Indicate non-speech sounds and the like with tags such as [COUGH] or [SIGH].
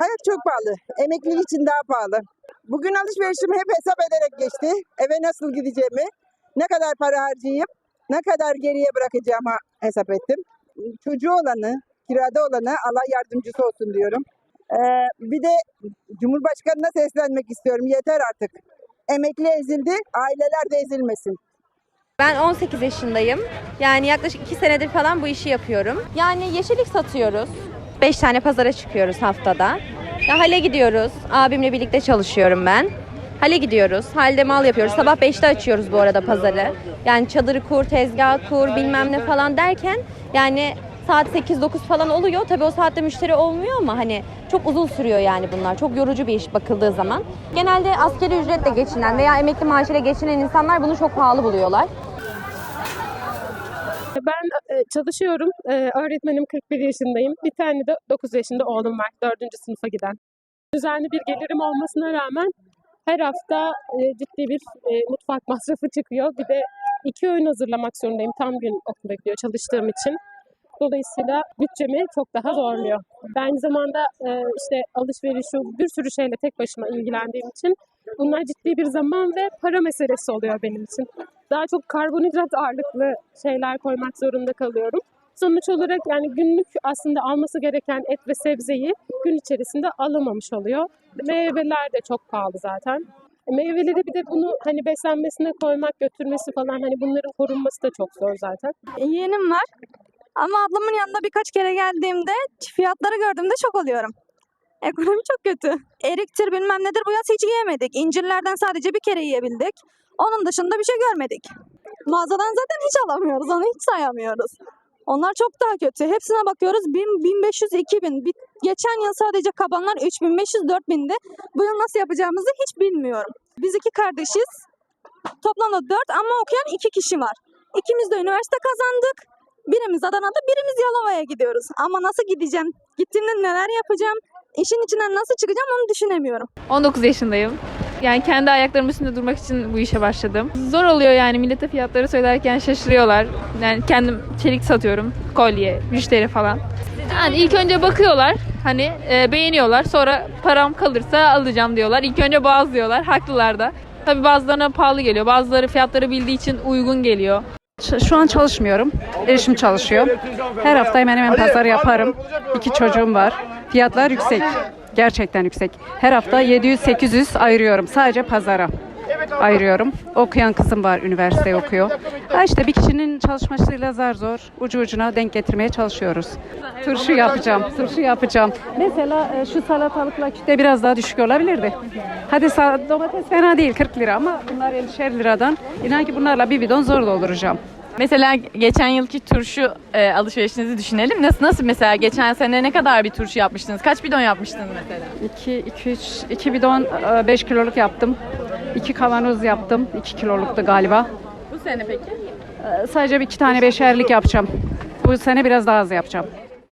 Hayat çok pahalı. Emeklilik için daha pahalı. Bugün alışverişim hep hesap ederek geçti. Eve nasıl gideceğimi, ne kadar para harcayıp ne kadar geriye bırakacağımı hesap ettim. Çocuğu olanı, kirada olanı Allah yardımcısı olsun diyorum. Ee, bir de Cumhurbaşkanı'na seslenmek istiyorum. Yeter artık. Emekli ezildi, aileler de ezilmesin. Ben 18 yaşındayım. Yani yaklaşık 2 senedir falan bu işi yapıyorum. Yani yeşillik satıyoruz. 5 tane pazara çıkıyoruz haftada. Ya hale gidiyoruz. Abimle birlikte çalışıyorum ben. Hale gidiyoruz. Halde mal yapıyoruz. Sabah 5'te açıyoruz bu arada pazarı. Yani çadırı kur, tezgah kur, bilmem ne falan derken yani saat 8-9 falan oluyor. Tabii o saatte müşteri olmuyor ama hani çok uzun sürüyor yani bunlar. Çok yorucu bir iş bakıldığı zaman. Genelde askeri ücretle geçinen veya emekli maaşıyla geçinen insanlar bunu çok pahalı buluyorlar. Ben e, çalışıyorum. E, öğretmenim 41 yaşındayım. Bir tane de 9 yaşında oğlum var. 4. sınıfa giden. Düzenli bir gelirim olmasına rağmen her hafta e, ciddi bir mutfak [LAUGHS] masrafı çıkıyor. Bir de iki öğün hazırlamak zorundayım. Tam gün okula gidiyor çalıştığım için. Dolayısıyla bütçemi çok daha zorluyor. Ben aynı zamanda işte alışveriş, şu bir sürü şeyle tek başıma ilgilendiğim için bunlar ciddi bir zaman ve para meselesi oluyor benim için daha çok karbonhidrat ağırlıklı şeyler koymak zorunda kalıyorum. Sonuç olarak yani günlük aslında alması gereken et ve sebzeyi gün içerisinde alamamış oluyor. Meyveler de çok pahalı zaten. E, Meyveleri bir de bunu hani beslenmesine koymak, götürmesi falan hani bunların korunması da çok zor zaten. Yeğenim var. Ama ablamın yanına birkaç kere geldiğimde fiyatları gördüğümde şok oluyorum. Ekonomi çok kötü. Eriktir bilmem nedir bu yaz hiç yiyemedik. İncirlerden sadece bir kere yiyebildik. Onun dışında bir şey görmedik. Mağazadan zaten hiç alamıyoruz. Onu hiç sayamıyoruz. Onlar çok daha kötü. Hepsine bakıyoruz 1000, 1500, 2000. Bir, geçen yıl sadece kabanlar 3500, 4000'di. Bu yıl nasıl yapacağımızı hiç bilmiyorum. Biz iki kardeşiz. Toplamda 4 ama okuyan iki kişi var. İkimiz de üniversite kazandık. Birimiz Adana'da, birimiz Yalova'ya gidiyoruz. Ama nasıl gideceğim? Gittiğimde neler yapacağım? İşin içinden nasıl çıkacağım onu düşünemiyorum. 19 yaşındayım. Yani kendi ayaklarımın üstünde durmak için bu işe başladım. Zor oluyor yani millete fiyatları söylerken şaşırıyorlar. Yani kendim çelik satıyorum, kolye, müşteri falan. Yani ilk önce bakıyorlar, hani e, beğeniyorlar. Sonra param kalırsa alacağım diyorlar. İlk önce bazı diyorlar, haklılar da. Tabii bazılarına pahalı geliyor. Bazıları fiyatları bildiği için uygun geliyor. Şu an çalışmıyorum. Eşim çalışıyor. Her hafta hemen hemen pazar yaparım. İki çocuğum var. Fiyatlar yüksek. Gerçekten yüksek. Her hafta 700-800 ayırıyorum. Sadece pazara ayırıyorum. Okuyan kızım var, üniversite okuyor. Ha işte bir kişinin çalışmasıyla zar zor ucu ucuna denk getirmeye çalışıyoruz. Turşu yapacağım, turşu yapacağım. Mesela e, şu salatalıkla kütle biraz daha düşük olabilirdi. Hadi domates fena değil 40 lira ama bunlar 50'şer liradan. İnan ki bunlarla bir bidon zor dolduracağım. Mesela geçen yılki turşu e, alışverişinizi düşünelim. Nasıl nasıl mesela geçen sene ne kadar bir turşu yapmıştınız? Kaç bidon yapmıştınız mesela? 2 2 3 2 bidon 5 kiloluk yaptım. 2 kavanoz yaptım. 2 kiloluktu galiba. Bu sene peki? E, Sadece bir iki tane beşerlik yapacağım. Bu sene biraz daha az yapacağım.